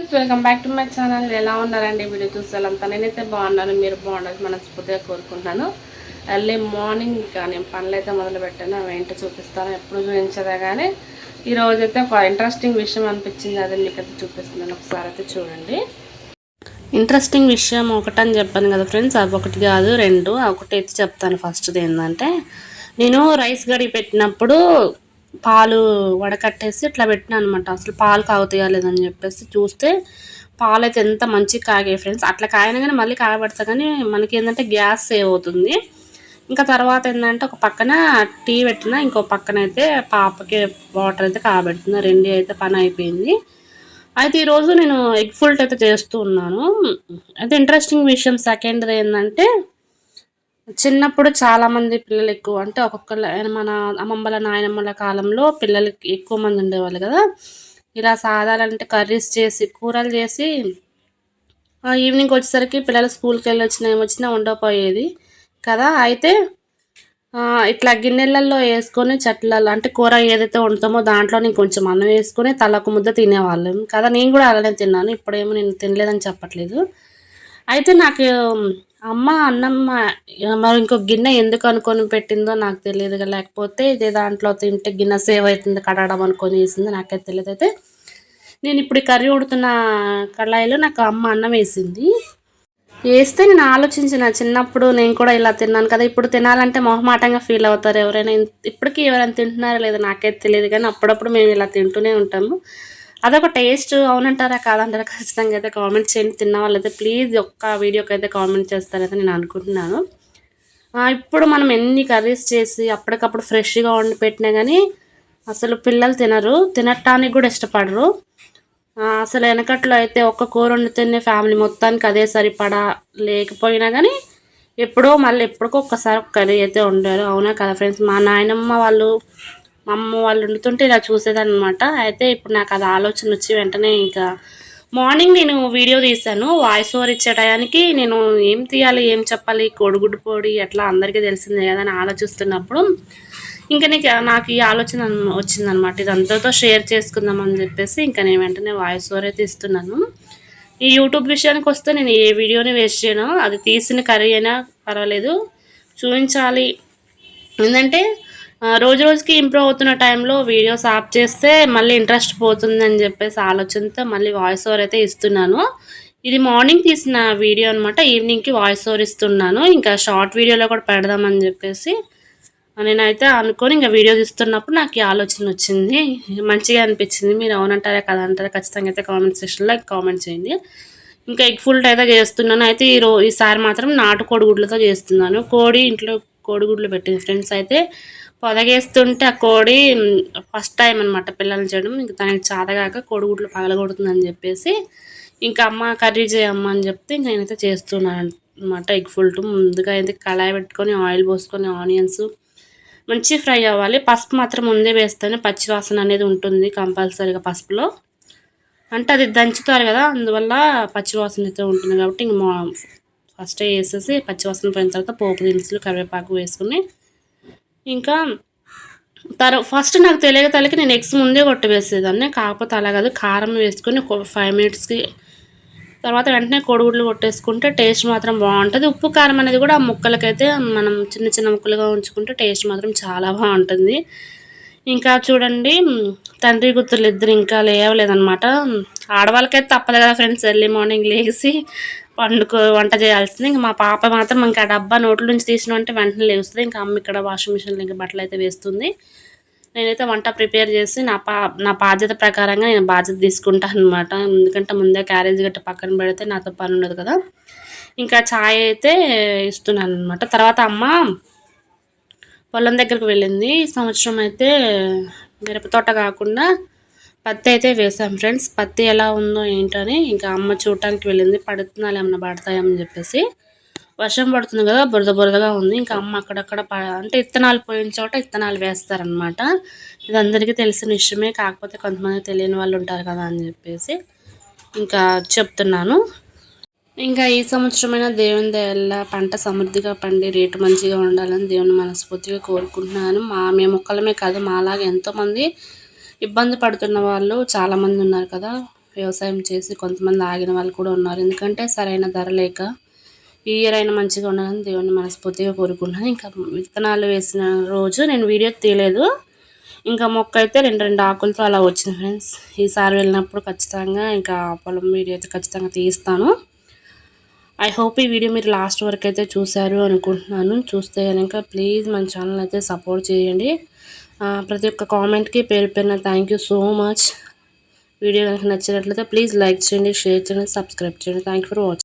Friends welcome back to my channel. ఎలా ఉన్నారండి video చూసేంతా నేనైతే బాగున్నాను మీరు బాగుండాలి మనస్ఫూర్తిగా కోరుకుంటాను ఎర్లీ మార్నింగ్ ఇంకా నేను పనులు అయితే మొదలు పెట్టాను అవి ఏంటో చూపిస్తాను. ఎప్పుడు చూపించదా కానీ ఈరోజు అయితే ఒక ఇంట్రెస్టింగ్ విషయం అనిపించింది అదే మీకు అయితే చూపిస్తున్నాను. ఒకసారి అయితే చూడండి. ఇంట్రెస్టింగ్ విషయం ఒకటని చెప్పాను కదా ఫ్రెండ్స్ అది ఒకటి కాదు రెండు. ఒకటి అయితే చెప్తాను ఫస్ట్ది ఏంటంటే నేను రైస్ గడి పెట్టినప్పుడు పాలు వడకట్టేసి ఇట్లా పెట్టినా అనమాట అసలు పాలు కాగుతాయా లేదని చెప్పేసి చూస్తే పాలు అయితే ఎంత మంచిగా కాగాయి ఫ్రెండ్స్. అట్లా కాగినా కానీ మళ్ళీ కాగబెడతా కానీ మనకి ఏంటంటే గ్యాస్ సేవ్ అవుతుంది. ఇంకా తర్వాత ఏంటంటే ఒక పక్కన టీ పెట్టిన ఇంకో పక్కన అయితే పాపకి వాటర్ అయితే కాబెడుతున్నా రెండు అయితే పని అయిపోయింది. అయితే ఈరోజు నేను ఎగ్ ఫుల్ట్ అయితే చేస్తూ ఉన్నాను. అయితే ఇంట్రెస్టింగ్ విషయం సెకండ్ ఏంటంటే చిన్నప్పుడు చాలామంది పిల్లలు ఎక్కువ అంటే ఒక్కొక్కళ్ళ మన అమ్మమ్మల నాయనమ్మల కాలంలో పిల్లలు ఎక్కువ మంది ఉండేవాళ్ళు కదా. ఇలా సాధారణంటే కర్రీస్ చేసి కూరలు చేసి ఈవినింగ్ వచ్చేసరికి పిల్లలు స్కూల్కి వెళ్ళి వచ్చినా ఏమొచ్చినా ఉండకపోయేది కదా. అయితే ఇట్లా గిన్నెలలో వేసుకొని చెట్లలో అంటే కూర ఏదైతే వండుతామో దాంట్లో నేను కొంచెం అన్నం వేసుకొని తలకు ముద్ద తినేవాళ్ళం కదా. నేను కూడా అలానే తిన్నాను ఇప్పుడేమో నేను తినలేదని చెప్పట్లేదు. అయితే నాకు అమ్మ అన్నం మరి ఇంకో గిన్నె ఎందుకు అనుకొని పెట్టిందో నాకు తెలియదు లేకపోతే ఇదే దాంట్లో తింటే గిన్నె సేవ్ అవుతుంది కడగడం అనుకొని వేసింది నాకైతే తెలియదు. అయితే నేను ఇప్పుడు కర్రీ ఉడుతున్న కళాయిలో నాకు అమ్మ అన్నం వేసింది. వేస్తే నేను ఆలోచించిన చిన్నప్పుడు నేను కూడా ఇలా తిన్నాను కదా ఇప్పుడు తినాలంటే మొహమాటంగా ఫీల్ అవుతారు ఎవరైనా. ఇప్పటికీ ఎవరైనా తింటున్నారో లేదో నాకైతే తెలియదు కానీ అప్పుడప్పుడు మేము ఇలా తింటూనే ఉంటాము. అదొక టేస్ట్ అవునంటారా కాదంటారా? ఖచ్చితంగా అయితే కామెంట్ చేయండి. తిన్న వాళ్ళైతే ప్లీజ్ ఒక్క వీడియోకి అయితే కామెంట్ చేస్తారైతే నేను అనుకుంటున్నాను. ఇప్పుడు మనం ఎన్ని కర్రీస్ చేసి అప్పటికప్పుడు ఫ్రెష్గా వండి పెట్టినా కానీ అసలు పిల్లలు తినరు. తినటానికి కూడా ఇష్టపడరు. అసలు వెనకట్లో అయితే ఒక్క కూర వండితేనే ఫ్యామిలీ మొత్తానికి అదే సరిపడా లేకపోయినా కానీ ఎప్పుడో మళ్ళీ ఎప్పటికో ఒక్కసారి కర్రీ అయితే వండారు. అవునా కదా ఫ్రెండ్స్ మా నాయనమ్మ వాళ్ళు మా అమ్మ వాళ్ళు వండుతుంటే ఇలా చూసేదాన్ని అనమాట అయితే ఇప్పుడు నాకు అది ఆలోచన వచ్చి వెంటనే ఇంకా మార్నింగ్ నేను వీడియో తీశాను. వాయిస్ ఓవర్ ఇచ్చే టయానికి నేను ఏం తీయాలి ఏం చెప్పాలి కోడిగుడ్డు పొడి ఎట్లా అందరికీ తెలిసిందే కదా అని ఆలోచిస్తున్నప్పుడు ఇంకా నీకు నాకు ఈ ఆలోచన వచ్చిందనమాట ఇది అందరితో షేర్ చేసుకుందాం అని చెప్పేసి ఇంకా నేను వెంటనే వాయిస్ ఓవర్ అయితే ఇస్తున్నాను ఈ యూట్యూబ్ విషయానికి వస్తే నేను ఏ వీడియోని వేస్ట్ చేయను. అది తీసిన కర్రీ అయినా పర్వాలేదు. చూపించాలి ఏంటంటే రోజు రోజుకి ఇంప్రూవ్ అవుతున్న టైంలో వీడియోస్ ఆఫ్ చేస్తే మళ్ళీ ఇంట్రెస్ట్ పోతుందని చెప్పేసి ఆలోచనతో మళ్ళీ వాయిస్ ఓవర్ అయితే ఇస్తున్నాను. ఇది మార్నింగ్ తీసిన వీడియో అనమాట ఈవినింగ్కి వాయిస్ ఓవర్ ఇస్తున్నాను. ఇంకా షార్ట్ వీడియోలో కూడా పెడదామని చెప్పేసి నేనైతే అనుకొని ఇంకా వీడియో తీస్తున్నప్పుడు నాకు ఈ ఆలోచన వచ్చింది. మంచిగా అనిపించింది. మీరు అవునంటారా కదా అంటారా ఖచ్చితంగా అయితే కామెంట్ సెక్షన్లో కామెంట్ చేయండి. ఇంకా ఎగ్ ఫుల్ట్ అయితే చేస్తున్నాను. అయితే ఈ రో ఈసారి మాత్రం నాటు కోడిగుడ్లతో చేస్తున్నాను. కోడి ఇంట్లో కోడిగుడ్లు పెట్టింది. ఫ్రెండ్స్ అయితే పొదగేస్తుంటే ఆ కోడి ఫస్ట్ టైం అనమాట పిల్లల్ని చేయడం ఇంకా తనకి చాతగాక కోడిగుడ్లు పగలగొడుతుందని చెప్పేసి ఇంకా అమ్మ కర్రీ చేయమ్మ అని చెప్తే ఇంక నేనైతే చేస్తున్నాను అనమాట ఎగ్ ఫుల్ట్ ముందుగా అయితే కళాయి పెట్టుకొని ఆయిల్ పోసుకొని ఆనియన్స్ మంచి ఫ్రై అవ్వాలి. పసుపు మాత్రం ముందే వేస్తేనే పచ్చి వాసన అనేది ఉంటుంది కంపల్సరీగా పసుపులో. అంటే అది దంచుతారు కదా అందువల్ల పచ్చి వాసన అయితే ఉంటుంది కాబట్టి ఇంక ఫస్ట్ వేసేసి పచ్చివాసన పోయిన తర్వాత పోపు దినుసులు కరివేపాకు వేసుకుని ఇంకా తర్వాత ఫస్ట్ నాకు తెలియక తలకి నేను ఎగ్స్ ముందే కొట్టివేసేదాన్ని కాకపోతే అలా కాదు కారం వేసుకొని ఒక ఫైవ్ మినిట్స్కి తర్వాత వెంటనే కోడిగుడ్లు కొట్టేసుకుంటే టేస్ట్ మాత్రం బాగుంటుంది. ఉప్పు కారం అనేది కూడా ఆ ముక్కలకైతే మనం చిన్న చిన్న ముక్కలుగా ఉంచుకుంటే టేస్ట్ మాత్రం చాలా బాగుంటుంది. ఇంకా చూడండి తండ్రి గుర్తులు ఇద్దరు ఇంకా లేవలేదనమాట ఆడవాళ్ళకైతే తప్పదు కదా ఫ్రెండ్స్ ఎర్లీ మార్నింగ్ లేచి వండుకో వంట చేయాల్సింది. ఇంకా మా పాప మాత్రం ఇంకా డబ్బా నోట్ల నుంచి తీసిన అంటే వెంటనే లేస్తుంది ఇంకా అమ్మ ఇక్కడ వాషింగ్ మిషన్లో ఇంకా బట్టలు అయితే వేస్తుంది. నేనైతే వంట ప్రిపేర్ చేసి నా పా నా బాధ్యత ప్రకారంగా నేను బాధ్యత తీసుకుంటాను అనమాట ఎందుకంటే ముందే క్యారేజ్ గట్ట పక్కన పెడితే నాతో పని ఉండదు కదా. ఇంకా ఛాయ్ అయితే ఇస్తున్నాను అనమాట తర్వాత అమ్మ పొలం దగ్గరికి వెళ్ళింది. ఈ సంవత్సరం అయితే మిరప తోట కాకుండా పత్తి అయితే వేసాం ఫ్రెండ్స్. పత్తి ఎలా ఉందో ఏంటని ఇంకా అమ్మ చూడటానికి వెళ్ళింది. పడుతున్నాలు ఏమన్నా పడతాయని చెప్పేసి. వర్షం పడుతుంది కదా బురద బురదగా ఉంది. ఇంకా అమ్మ అక్కడక్కడ అంటే ఇత్తనాలు పోయిన చోట ఇత్తనాలు వేస్తారనమాట ఇది అందరికీ తెలిసిన విషయమే. కాకపోతే కొంతమంది తెలియని వాళ్ళు ఉంటారు కదా అని చెప్పేసి ఇంకా చెప్తున్నాను. ఇంకా ఈ సంవత్సరమైన దేవుని దయల్ల పంట సమృద్ధిగా పండి రేటు మంచిగా ఉండాలని దేవుని మనస్ఫూర్తిగా కోరుకుంటున్నాను. మా మేము కాదు మాలాగా ఎంతోమంది ఇబ్బంది పడుతున్న వాళ్ళు చాలామంది ఉన్నారు కదా. వ్యవసాయం చేసి కొంతమంది ఆగిన వాళ్ళు కూడా ఉన్నారు. ఎందుకంటే సరైన ధర లేక ఈ ఇయర్ అయినా మంచిగా ఉండాలని దేవుని మనస్ఫూర్తిగా కోరుకున్నాను ఇంకా విత్తనాలు వేసిన రోజు నేను వీడియో తీయలేదు. ఇంకా మొక్క అయితే రెండు రెండు ఆకులతో అలా వచ్చింది ఫ్రెండ్స్. ఈసారి వెళ్ళినప్పుడు ఖచ్చితంగా ఇంకా పొలం వీడియో అయితే ఖచ్చితంగా తీస్తాను. ఐ హోప్ ఈ వీడియో మీరు లాస్ట్ వరకు అయితే చూశారు అనుకుంటున్నాను. చూస్తే కనుక ప్లీజ్ మన ఛానల్ అయితే సపోర్ట్ చేయండి. ప్రతి ఒక్క కామెంట్కి పేరు పేరున thank you so much video కనుక నచ్చినట్లయితే ప్లీజ్ లైక్ చేయండి షేర్ చేయండి సబ్స్క్రైబ్ చేయండి. Thank for watching